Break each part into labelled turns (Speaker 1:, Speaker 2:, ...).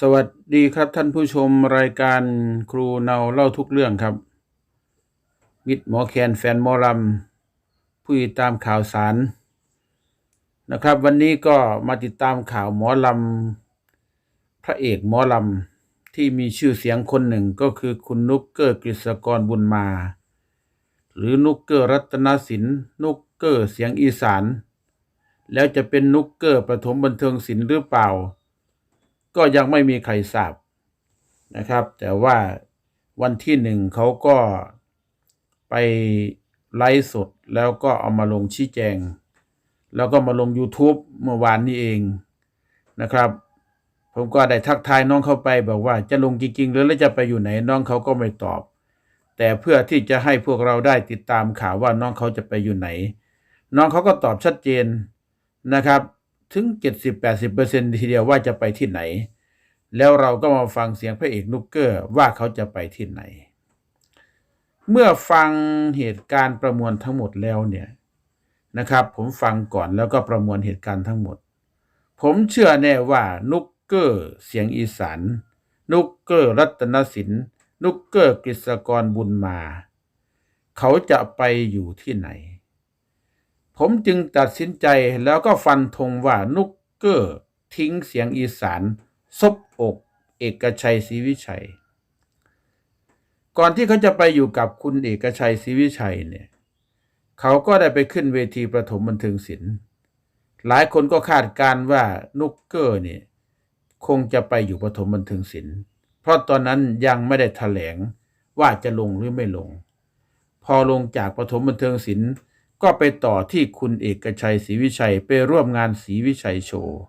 Speaker 1: สวัสดีครับท่านผู้ชมรายการครูเนาเล่าทุกเรื่องครับ มิตรหมอแคนแฟนหมอลำผู้ติดตามข่าวสารนะครับ วันนี้ก็มาติดตามข่าวหมอลำพระเอกหมอลำที่มีชื่อเสียงคนหนึ่งก็คือคุณนุกเกอร์กฤษกรบุญมา หรือนุกเกอร์รัตนศิลป์นุกเกอร์เสียงอีสาน แล้วจะเป็นนุกเกอร์ประถมบันเทิงศิลป์หรือเปล่า ก็ยังไม่มีใครทราบนะครับ แต่ว่าวันที่หนึ่งเขาก็ไปไลฟ์สดแล้วก็เอามาลงชี้แจง แล้วก็มาลง YouTube เมื่อวานนี้เองนะครับ ผมก็ได้ทักทายน้องเข้าไปบอกว่าจะลงจริงๆ หรือแล้วจะไปอยู่ไหนน้องเขาก็ไม่ตอบ แต่เพื่อที่จะให้พวกเราได้ติดตามข่าวว่าน้องเขาจะไปอยู่ไหน น้องเขาก็ตอบชัดเจนนะครับ ถึง 70-80%ทีเดียวว่าจะไปที่ไหน แล้วเราก็มาฟังเสียงพระเอกนุกเกอร์ว่าเขาจะไปที่ไหน เมื่อฟังเหตุการณ์ประมวลทั้งหมดแล้วเนี่ยนะครับ ผมฟังก่อนแล้วก็ประมวลเหตุการณ์ทั้งหมด ผมเชื่อแน่ว่านุกเกอร์เสียงอีสานนุกเกอร์รัตนศิลป์นุกเกอร์กฤษกรบุญมา เขาจะไปอยู่ที่ไหน ผมจึงตัดสินใจแล้วก็ฟันธงว่านุกเกอร์ทิ้งเสียงอีสาน ซบอก เอกชัยศรีวิชัย ก่อนที่เขาจะไปอยู่กับคุณเอกชัยศรีวิชัยเนี่ยเขาก็ได้ไปขึ้นเวทีประถมบันเทิงศิลป์หลายคนก็คาดการ์ว่านุกเกอร์เนี่ยคงจะไปอยู่ประถมบันเทิงศิลป์เพราะตอนนั้นยังไม่ได้แถลงว่าจะลงหรือไม่ลง พอลงจากประถมบันเทิงศิลป์ก็ไปต่อที่คุณเอกชัยศรีวิชัยไปร่วมงานศรีวิชัยโชว์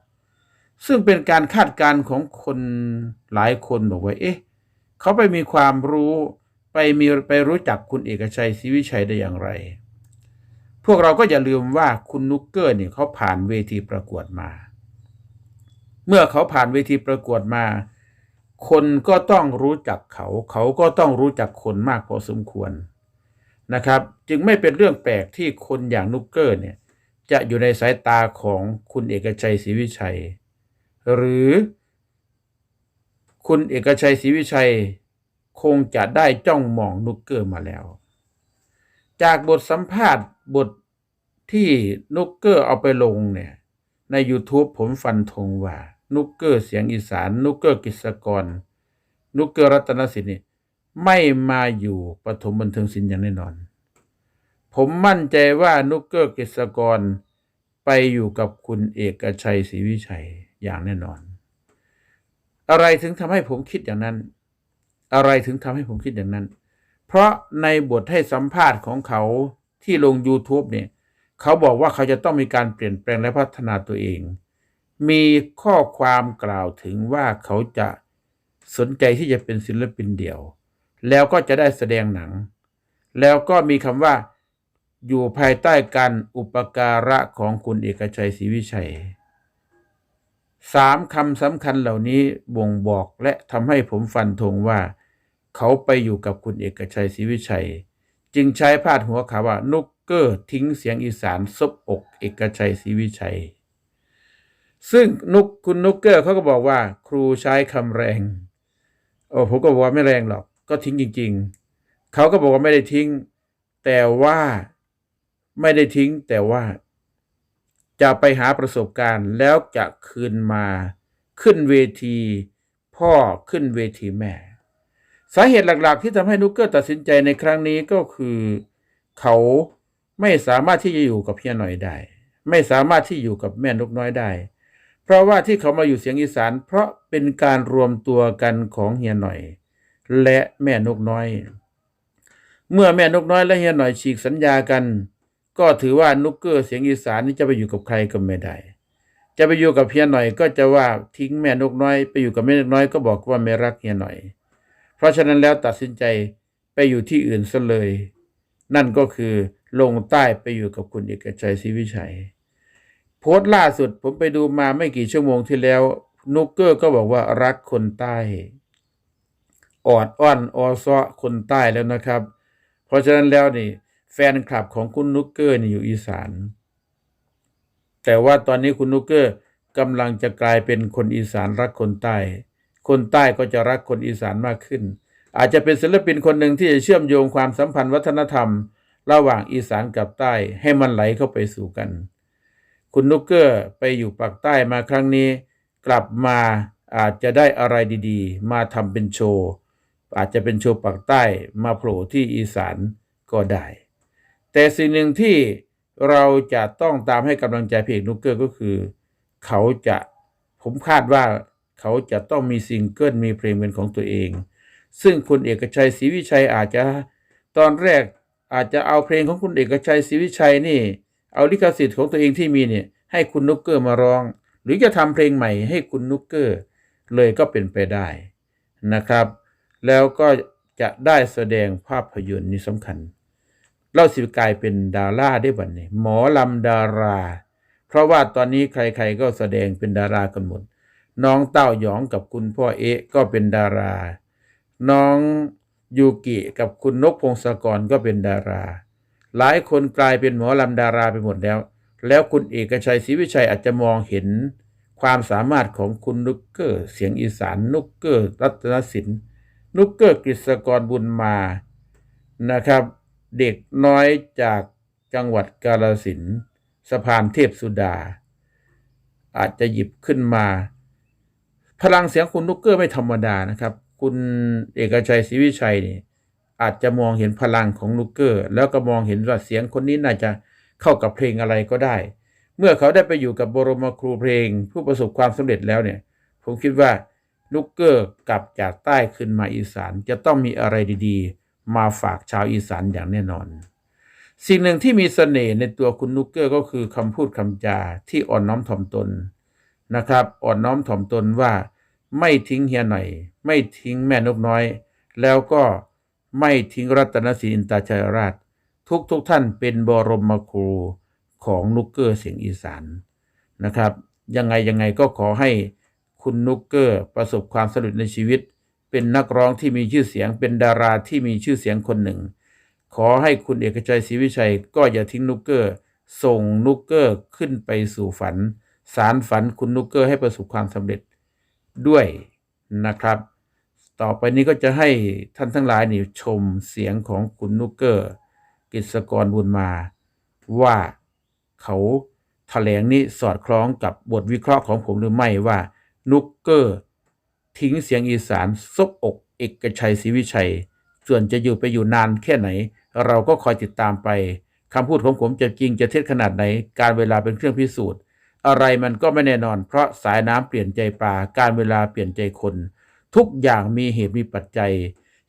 Speaker 1: ซึ่งเป็นการคาดการณ์ของคนหลายคนบอกว่า เอ๊ะ เขาไปมีความรู้ไปมีไปรู้จักคุณเอกชัยศรีวิชัยได้อย่างไร พวกเราก็อย่าลืมว่าคุณนุกเกอร์เนี่ยเขาผ่านเวทีประกวดมา เมื่อเขาผ่านเวทีประกวดมา คนก็ต้องรู้จักเขา เขาก็ต้องรู้จักคนมากพอสมควรนะครับ จึงไม่เป็นเรื่องแปลกที่คนอย่างนุกเกอร์เนี่ยจะอยู่ในสายตาของคุณเอกชัยศรีวิชัย หรือคุณเอกชัยศรีวิชัยคงจะได้จ้องมองนุกเกอร์มาแล้ว จากบทสัมภาษณ์บทที่นุกเกอร์เอาไปลงเนี่ยใน YouTube ผมฟันธงว่า นุกเกอร์เสียงอีสาน นุกเกอร์กิษกร นุกเกอร์รัตนศินี่ไม่มาอยู่ปฐมบันเทิงศิลป์อย่างแน่นอน ผมมั่นใจว่านุกเกอร์กิษกรไปอยู่กับคุณเอกชัยศรีวิชัย อย่างแน่นอน อะไรถึงทำให้ผมคิดอย่างนั้น อะไรถึงทำให้ผมคิดอย่างนั้น เพราะในบทให้สัมภาษณ์ของเขาที่ลง YouTube เนี่ยเขาบอกว่าเขาจะต้องมีการเปลี่ยนแปลงและพัฒนาตัวเอง มีข้อความกล่าวถึงว่าเขาจะสนใจที่จะเป็นศิลปินเดี่ยว แล้วก็จะได้แสดงหนัง แล้วก็มีคำว่าอยู่ภายใต้การอุปการะของคุณเอกชัยศรีวิชัย สามคำสำคัญเหล่านี้บ่งบอกและทำให้ผมฟันธงว่า เขาไปอยู่กับคุณเอกชัยศรีวิชัย จึงใช้พาดหัวข่าวว่านุกเกอร์ทิ้งเสียงอีสานซบอกเอกชัยศรีวิชัย ซึ่งนุกคุณนุกเกอร์เขาก็บอกว่า ครูใช้คำแรงโอ้ผมก็บอกว่าไม่แรงหรอก ก็ทิ้งจริง ๆ เขาก็บอกว่าไม่ได้ทิ้ง แต่ว่าไม่ได้ทิ้งแต่ว่า จะไปหาประสบการณ์แล้วจะคืนมาขึ้นเวที พ่อขึ้นเวทีแม่ สาเหตุหลักๆ ที่ทำให้นุกเกอร์ตัดสินใจในครั้งนี้ก็คือ เขาไม่สามารถที่จะอยู่กับเฮียหน่อยได้ ไม่สามารถที่อยู่กับแม่นกน้อยได้ เพราะว่าที่เขามาอยู่เสียงอีสาน เพราะเป็นการรวมตัวกันของเฮียหน่อย และแม่นกน้อย เมื่อแม่นกน้อยและเฮียหน่อยฉีกสัญญากัน ก็ถือว่านุกเกอร์เสียงอีสานนี่จะไปอยู่กับใครก็ไม่ได้ จะไปอยู่กับเฮียหน่อยก็จะว่าทิ้งแม่นกน้อย ไปอยู่กับแม่นกน้อยก็บอกว่าไม่รักเฮียหน่อย เพราะฉะนั้นแล้วตัดสินใจไปอยู่ที่อื่นซะเลย นั่นก็คือลงใต้ไปอยู่กับคุณเอกชัยศรีวิชัย โพสต์ล่าสุดผมไปดูมาไม่กี่ชั่วโมงที่แล้ว นุกเกอร์ก็บอกว่ารักคนใต้ออดอ้อนออซอคนใต้แล้วนะครับ เพราะฉะนั้นแล้วนี่ แฟนคลับของคุณนุกเกอร์นี่อยู่อีสาน แต่ว่าตอนนี้คุณนุกเกอร์กำลังจะกลายเป็นคนอีสานรักคนใต้ คนใต้ก็จะรักคนอีสานมากขึ้น อาจจะเป็นศิลปินคนหนึ่งที่จะเชื่อมโยงความสัมพันธ์วัฒนธรรม ระหว่างอีสานกับใต้ให้มันไหลเข้าไปสู่กัน คุณนุกเกอร์ไปอยู่ปากใต้มาครั้งนี้ กลับมาอาจจะได้อะไรดีๆ มาทำเป็นโชว์อาจจะเป็นโชว์ปากใต้มาโผล่ที่อีสานก็ได้ แต่สิ่งหนึ่งที่เราจะต้องตามให้กำลังใจเพลงนุกเกอร์ก็คือ เขาจะผมคาดว่าเขาจะต้องมีซิงเกิลมีเพลงเป็นของตัวเอง ซึ่งคุณเอกชัยศรีวิชัยอาจจะตอนแรกอาจจะเอาเพลงของคุณเอกชัยศรีวิชัยนี่ เอาลิขสิทธิ์ของตัวเองที่มีเนี่ยให้คุณนุกเกอร์มาร้อง หรือจะทำเพลงใหม่ให้คุณนุกเกอร์ เลยก็เป็นไปได้นะครับ แล้วก็จะได้แสดงภาพยนตร์นี่สำคัญ เล่าสิกลายเป็นดาราได้บัดนี้หมอลำดารา เพราะว่าตอนนี้ใครๆก็แสดงเป็นดารากันหมดน้องเต้าหยองกับคุณพ่อเอะก็เป็นดารา น้องยูกิกับคุณนกพงศกรก็เป็นดารา หลายคนกลายเป็นหมอลำดาราไปหมดแล้ว แล้วคุณเอกชัยศรีวิชัยอาจจะมองเห็นความสามารถของคุณนุกเกอร์ เสียงอีสานนุกเกอร์ รัตนศิลป์นุกเกอร์กฤษกรบุญมานะครับ เด็กน้อยจากจังหวัดกาฬสินสะพานเทพสุดา อาจจะหยิบขึ้นมา พลังเสียงคุณนุกเกอร์ไม่ธรรมดานะครับ คุณเอกชัยศรีวิชัยนี่อาจจะมองเห็นพลังของนุกเกอร์ แล้วก็มองเห็นว่าเสียงคนนี้น่าจะเข้ากับเพลงอะไรก็ได้ เมื่อเขาได้ไปอยู่กับบรมครูเพลง ผู้ประสบความสำเร็จแล้วเนี่ย ผมคิดว่านุกเกอร์กลับจากใต้ขึ้นมาอีสานจะต้องมีอะไรดีๆ มาฝากชาวอีสานอย่างแน่นอน สิ่งหนึ่งที่มีเสน่ห์ในตัวคุณนุกเกอร์ก็คือคำพูดคำจาที่อ่อนน้อมถ่อมตนนะครับ อ่อนน้อมถ่อมตนว่าไม่ทิ้งเฮียหน่อย ไม่ทิ้งแม่นกน้อย แล้วก็ไม่ทิ้งรัตนศรีอินตาชัยราช ทุกทุกท่านเป็นบรมครูของนุกเกอร์เสียงอีสานนะครับ ยังไงยังไงก็ขอให้คุณนุกเกอร์ประสบความสำเร็จในชีวิต เป็นนักร้องที่มีชื่อเสียง เป็นดาราที่มีชื่อเสียงคนหนึ่ง ขอให้คุณเอกชัยศรีวิชัยก็อย่าทิ้งนุกเกอร์ ส่งนุกเกอร์ขึ้นไปสู่ฝัน สารฝันคุณนุกเกอร์ให้ประสบความสำเร็จด้วยนะครับ ต่อไปนี้ก็จะให้ท่านทั้งหลายนี่ชมเสียงของคุณนุกเกอร์กฤษกรบุญมา ว่าเขาแถลงนี้สอดคล้องกับบทวิเคราะห์ของผมหรือไม่ว่านุกเกอร์ ทิ้งเสียงอีสานซบอกเอกชัยศรีวิชัย ส่วนจะอยู่ไปอยู่นานแค่ไหน เราก็คอยติดตามไปคำพูดของผมจะจริงจะเท็จขนาดไหน การเวลาเป็นเครื่องพิสูจน์ อะไรมันก็ไม่แน่นอน เพราะสายน้ำเปลี่ยนใจปลาการเวลาเปลี่ยนใจคน ทุกอย่างมีเหตุมีปัจจัย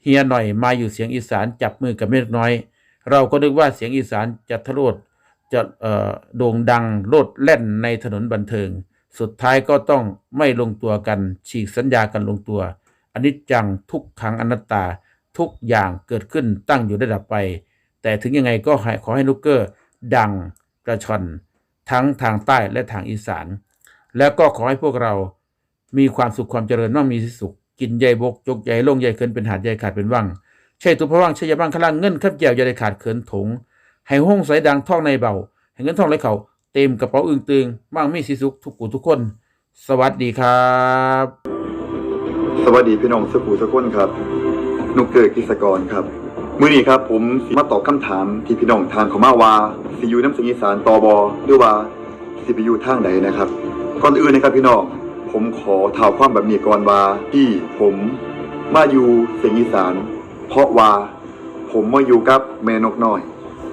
Speaker 1: เฮียหน่อยมาอยู่เสียงอีสานจับมือกับเมฆน้อย เราก็นึกว่าเสียงอีสานจะทะลดจะเอ่อโด่งดังโลดแล่นในถนนบันเทิง สุดท้ายก็ต้องไม่ลงตัวกันฉีกสัญญากันลงตัวอนิจจังทุกขังอนัตตาทุกอย่างเกิดขึ้นตั้งอยู่ได้ดับไป แต่ถึงยังไงก็ขอให้นุกเกอร์ ดังกระชอนทั้งทางใต้และทางอีสาน แล้วก็ขอให้พวกเรามีความสุขความเจริญมั่งมีสุข กินใยบก จกใยลงใยเขินเป็นหาดใยขาดเป็นว่างใช่ตุพระว่างใช่ยาบ้างขล่างเงินขับแก้วอย่าได้ขาดเขินถงให้ห้องใสดังท่องในเบาให้เงินท่องไหลเขา ต็มกระเป๋าอึงตึงมั่งมีสีสุขทุกกูทุกคน สวัสดีครับ
Speaker 2: สวัสดีพี่น้องสุขุสกุลครับนุกเกิดกิจกรครับมื้อนี้ครับผมสิมาตอบคำถามที่พี่น้องทางเขามาว่าสิอยู่น้ำเสียงอีสานตอบอหรือว่าสิไปอยู่ทางใดนะครับก่อนอื่นนะครับพี่น้องผมขอเท่าความแบบนี้ก่อนว่าที่ผมมาอยู่เสียงอีสาน เพราะว่าผมมาอยู่กับแม่นกน้อย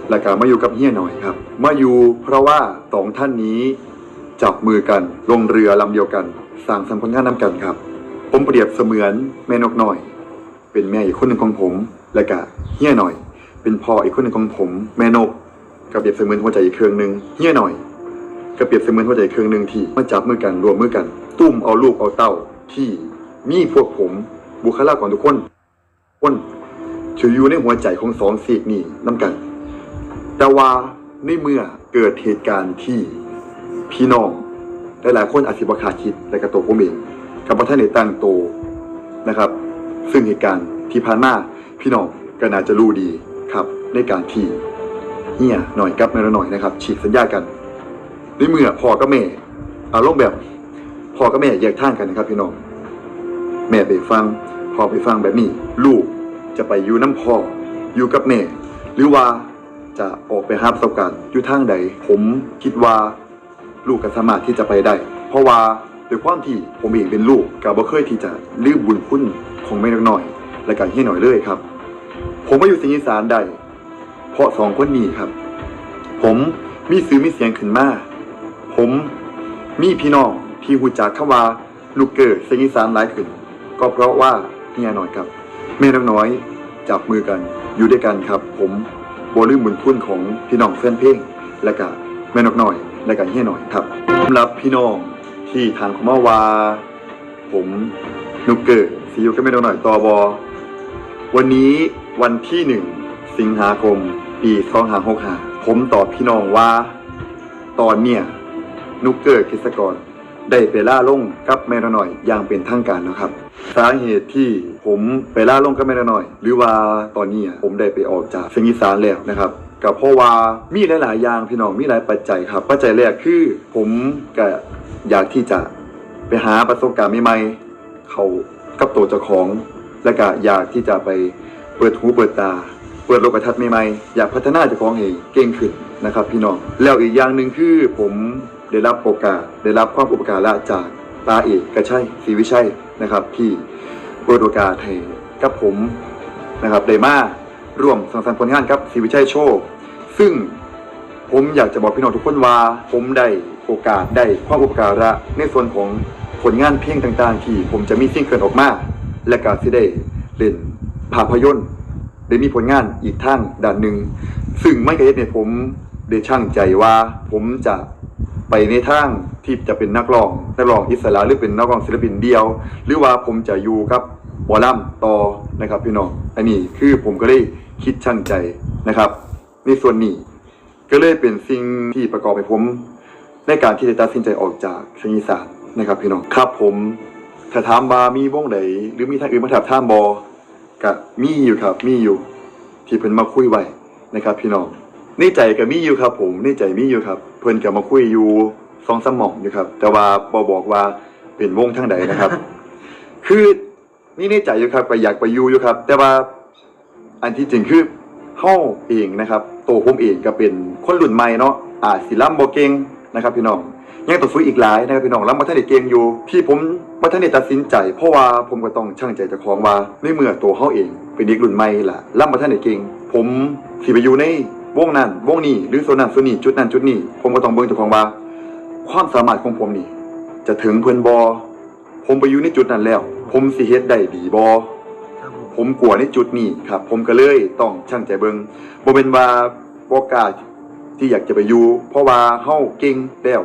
Speaker 2: และก็มาอยู่กับเฮียหน่อยครับ มาอยู่เพราะว่าสองท่านนี้จับมือกันลงเรือลำเดียวกันสร้างสรรค์ผลงานนำกันครับ ผมเปรียบเสมือนแม่นกหน้อย เป็นแม่อีกคนหนึ่งของผม และก็เฮียหน่อย เป็นพ่ออีกคนหนึ่งของผม แม่นกก็เปรียบเสมือนหัวใจอีกเครื่องหนึ่งเฮียหน่อยก็เปรียบเสมือนหัวใจอีเครื่องหนึ่งที่มาจับมือกันรวมมือกัน ตุ้มเอาลูกเอาเต้าที่มีพวกผมบุคลากรทุกคนคนถือยู่ในหัวใจของสองซีกนี้น้ำกัน แต่ว่าในเมื่อเกิดเหตุการณ์ที่พี่น้องหลายๆคนอาจสิบคาดคิดและกระตัวผมเองกับประเทศในตั้งโตนะครับ ซึ่งเหตุการณ์ที่ผ่านมาพี่น้องก็น่าจะรู้ดีครับในการที่เฮียหน่อยกับแม่ละหน่อยนะครับ ฉีกสัญญากันในเมื่อพ่อกับแม่อารมณ์แบบพ่อกับแม่แยกทางกันนะครับพี่น้อง แม่ไปฟังพ่อไปฟังแบบนี้ ลูกจะไปอยู่น้ำพ่ออยู่กับแม่ หรือว่า จะออกไปหาประสบการณ์อยู่ทางใด ผมคิดว่าลูกก็สามารถที่จะไปได้ เพราะว่าด้วยความที่ผมเองเป็นลูกก็บ่เคยที่จะลืมบุญคุณของแม่นกน้อย และการเฮียหน่อยเลยครับ ผมมาอยู่สิงห์อีสานได้เพราะสองคนนี้ครับ ผมมีซื้อมีเสียงขึ้นมาผมมีพี่น้องที่หูจักคำว่าลูกเกิดสิงห์อีสานหลายขึ้น ก็เพราะว่าเฮียหน่อยครับแม่นกน้อยจับมือกันอยู่ด้วยกันครับ ผม บ่ลืมบุญคุณของพี่น้องแฟนเพลง และก็แม่นกหน้อย และก็เฮียหน่อยครับสำหรับพี่น้องที่ทางเขมาว่า ผมนุกเกิดซีอูก็ไม่นกหน้อยตอบอวันนี้วันที่หนึ่งสิงหาคม ปี2565ผมตอบพี่น้องว่า ตอนเนี่ยนุกเกอร์กิสกร ได้ไปล่าลงกับแม่นกน้อยอย่างเป็นทางการนะครับ สาเหตุที่ผมไปล่าลงกับแม่นกน้อย หรือว่าตอนนี้อะผมได้ไปออกจากเสียงอีสานแล้วนะครับก็เพราะว่ามีหลาย ๆ อย่างพี่น้องมีหลายปัจจัยครับ ปัจจัยแรกคือผมก็อยากที่จะไปหาประสบการณ์ใหม่ๆเขากับตัวเจ้าของ และก็อยากที่จะไปเปิดหูเปิดตา เปิดโลกทัศน์ใหม่ๆอยากพัฒนาเจ้าของเองเก่งขึ้นนะครับ พี่น้องแล้วอีกอย่างหนึ่งคือผม ได้รับโอกาส ได้รับความอุปการะจากตาเอกกระชัยศรีวิชัยนะครับ ที่เปิดโอกาสให้กับผมนะครับได้มาร่วมสังสรรค์ผลงานกับศรีวิชัยโชว์ซึ่งผมอยากจะบอกพี่น้องทุกคนว่า ผมได้โอกาสได้ความอุปการะในส่วนของผลงานเพลงต่าง ๆ ที่ผมจะมีซิงเกิลออกมา และก็สิได้เล่นภาพยนตร์ได้มีผลงานอีกทางด้านหนึ่งซึ่งไม่เคยเฮ็ดให้ผมได้ช่างใจว่าผมจะ ไปในทางที่จะเป็นนักร้องนักร้องอิสระหรือเป็นนักร้องศิลปินเดียว หรือว่าผมจะอยู่กับหมอลำต่อนะครับพี่น้องอันนี้คือผมก็ได้คิดช่างใจนะครับ ในส่วนนี้ก็เลยเป็นสิ่งที่ประกอบให้ผม ในการที่จะตัดสินใจออกจากเสียงอีสานนะครับพี่น้องครับผมถ้าถามบามีวงใดหรือมีทางอื่นมาถามท่ามบอก็มีอยู่ครับมีอยู่ ที่เพิ่นมาคุยไว้นะครับ พี่น้องในใจก็มีอยู่ครับ ผมในใจมีอยู่ครับ พิ่นก็มาคุยอยู่สองสามหม่องอยู่ครับ แต่ว่าบ่บอกว่าเป็นวงทางใดนะครับ คือนี่ในใจอยู่ครับก็อยากไปอยู่อยู่ครับ แต่ว่าอันที่จริงคือเฮาเองนะครับตัวผมเองก็เป็นคนรุ่นใหม่เนาะอาสิล่ำบ่เก่งนะครับ พี่น้องยังต้องฝึกอีกหลายนะครับพี่น้องล่ำบ่ทันได้เก่งอยู่ที่ผมบ่ทันได้ตัดสินใจ เพราะว่าผมก็ต้องชั่งใจเจ้าของว่าในเมื่อตัวเฮาเองเป็นเด็กรุ่นใหม่ล่ะล่ำบ่ทันได้เก่งผมสิไปอยู่ใน วงนั้นวงนี้หรือโซนนั้นโซนนี้จุดนั้นจุดนี้ผมก็ต้องเบิ่งเจ้าของว่า ความสามารถของผมนี่ จะถึงเพิ่นบ่ผมไปอยู่ในจุดนั้นแล้ว ผมสิเฮ็ดได้ดีบ่ผมกลัวในจุดนี้ครับ ผมก็เลยต้องช่างใจเบิงบ่เป็นว่าบ่กล้าที่อยากจะไปอยู่เพราะว่าเฮาเก่งแล้ว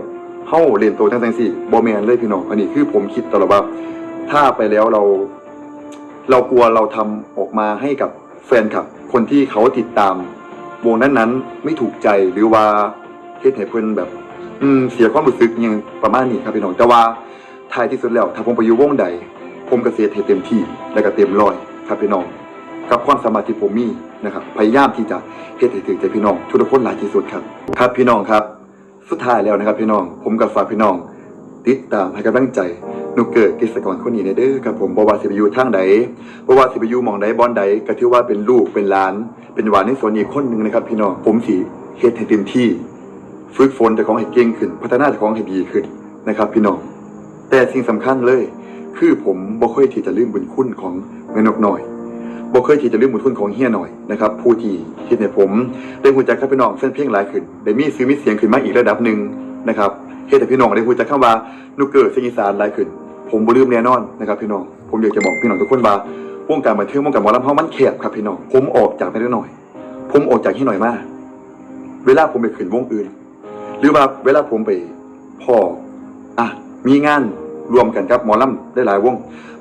Speaker 2: เฮาเรียนโตจังซั่นสิบ่แม่นเลยพี่น้องอันนี้คือผมคิดตลอดว่าถ้าไปแล้วเรา เรากลัวเราทำออกมาให้กับแฟนคลับ คนที่เขาติดตาม วงนั้นๆ ไม่ถูกใจหรือว่าเฮ็ดให้เพิ่นแบบ อืมเสียความรู้สึกอหยังประมาณนี้ครับพี่น้องแต่ว่าท้ายที่สุดแล้ว ถ้าผมไปอยู่วงใด ผมก็เสียให้เต็มที่และก็เต็มร้อยครับพี่น้องกับความสามารถที่ผมมีนะครับพยายามที่จะเฮ็ดให้ถึงใจพี่น้องทุกคนหลายที่สุดครับ ครับพี่น้องครับ สุดท้ายแล้วนะครับพี่น้อง ผมกับฝากพี่น้อง ติดตามให้กำลังใจ นุกเกิดกิจกรคนนี้ในเด้อครับผมบว่าสิไปอยู่ทางใดบว่าสิไปอยู่มองใดบอนใดก็ถือว่าเป็นลูกเป็นหลาน เป็นหวานในส่วนอีกคนหนึ่งนะครับ พี่น้องผมสิเฮ็ดให้เต็มที่ ฝึกฝนเจ้าของให้เก่งขึ้น พัฒนาเจ้าของให้ดีขึ้นนะครับ พี่น้องแต่สิ่งสำคัญเลย คือผมบ่เคยที่จะลืมบุญคุณของแม่นกหน้อยบ่เคยที่จะลืมบุญคุณของเฮียหน่อยนะครับผู้ที่เฮ็ดให้ผมได้รู้จักกับพี่น้องเส้นเพลงหลายขึ้นได้มีซื้อมีเสียงขึ้นมาอีกระดับหนึ่งนะครับ เฮ็ดให้พี่น้องได้รู้จักคำว่านุกเกิดเสียงอีสานหลายขึ้น ผมบ่ลืมแน่นอนนะครับพี่น้อง ผมอยากจะบอกพี่น้องทุกคนว่าวงการบันเทิงวงการหมอลำเฮามันแคบครับพี่น้อง ผมออกจากแม่นกน้อย ผมออกจากเฮียหน่อยมาก เวลาผมไปขึ้นวงอื่น หรือว่าเวลาผมไปพ่ออะมีงานรวมกันกับหมอลำได้หลายวง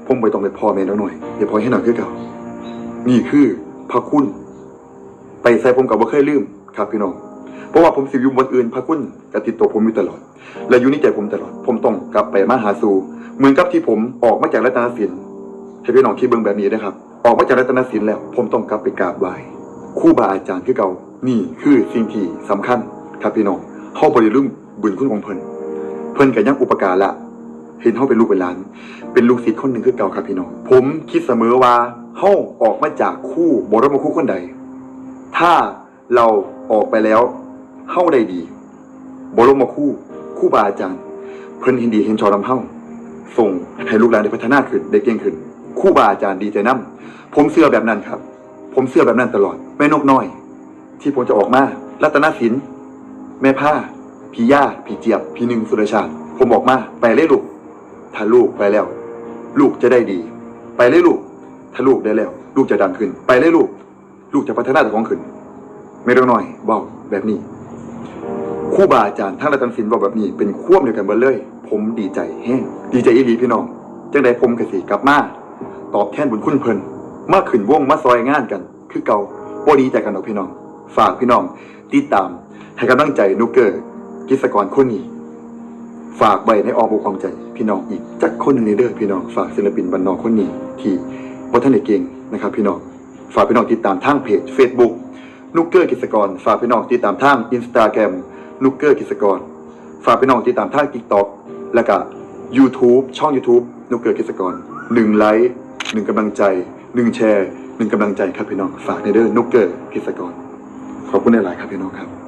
Speaker 2: ผมไปต้องไปพ่อแม่หน่อยเดี๋ยวพอให้หน่อยคือเก่านี่คือพระคุณ ไปใส่ผมกับว่าเคยลืมครับพี่น้อง เพราะว่าผมสิอยู่บนอื่นพระคุณกติดตัวผมอยู่ตลอด และอยู่ในใจผมตลอด ผมต้องกลับไปมาหาสู่เหมือนกับที่ผมออกมาจากรัตนศิลป์ให้พี่น้องคิดเบิ่งแบบนี้นะครับ ออกมาจากรัตนศิลป์แล้ว ผมต้องกลับไปกราบไหว้คู่บาอาจารย์คือเก่านี่คือสิ่งที่สำคัญครับพี่น้องเฮาบ่ได้ลืมบุญคุณของเพิ่นเพิ่นก็ยังอุปการละเห็นเฮาเป็นลูกเป็นหลาน เป็นลูกศิษย์คนหนึ่งคือเก่าครับพี่น้อง ผมคิดเสมอว่าเฮาออกมาจากคู่บรมครูคนใด ถ้าเราออกไปแล้ว เฮาได้ดีบรมครูครูบาอาจารย์ เพิ่นเห็นดีเห็นชอบนำเฮาส่งให้ลูกหลานได้พัฒนาขึ้นได้เก่งขึ้นครูบาอาจารย์ดีใจนํผมเชื่อแบบนั้นครับ ผมเชื่อแบบนั้นตลอดแม่นกน้อย ที่ผมจะออกมารัตนศิลป์แม่ผ้าพี่ย่าพี่เจี๊ยบพี่หนึ่งสุรชาติ ผมบอกมาไปเลยลูก ถ้าลูกไปแล้ว ลูกจะได้ดี ไปเลยลูก ถ้าลูกได้แล้ว ลูกจะดังขึ้น ไปเลยลูก ลูกจะพัฒนาตัวของขึ้นไม่ต้องน้อยเบาแบบนี้ คู่บาอาจารย์ทั้งรัตนศิลป์บอกแบบนี้เป็นควบเดียวกันเบิดเลย ผมดีใจแห้งดีใจอีหลีพี่น้องจังใดผมกสิกลับมาตอบแทนบุญคุณเพิ่นมาขึ้นวงมาซอยงานกัน คือเก่าบ่ดีใจกันดอกพี่น้อง ฝากพี่น้องติดตาม ให้กำลังใจนุกเกอร์กิจกรคนนี้ฝากไว้ในออมอกอ้อมใจ พี่น้องอีกจักคนหนึ่งในเด้อพี่น้องฝากศิลปินบันนอกคนนี้ที่วัฒนเก่งนะครับ พี่น้องฝากพี่น้องติดตามทางเพจ Facebook นุกเกอร์กิจกรฝากพี่น้องติดตามทาง Instagram นุก เกอร์กิจกร ฝากพี่น้องติดตามท่ากิ๊กต็อกและก็ YouTube ช่อง YouTube นุกเกอร์กิจกรหนึ่งไลค์หนึ่งกำลังใจหนึ่งแชร์หนึ่งกำลังใจครับพี่น้องฝากในเด้อนุกเกอร์กิจกร ขอบคุณหลายๆครับพี่น้องครับ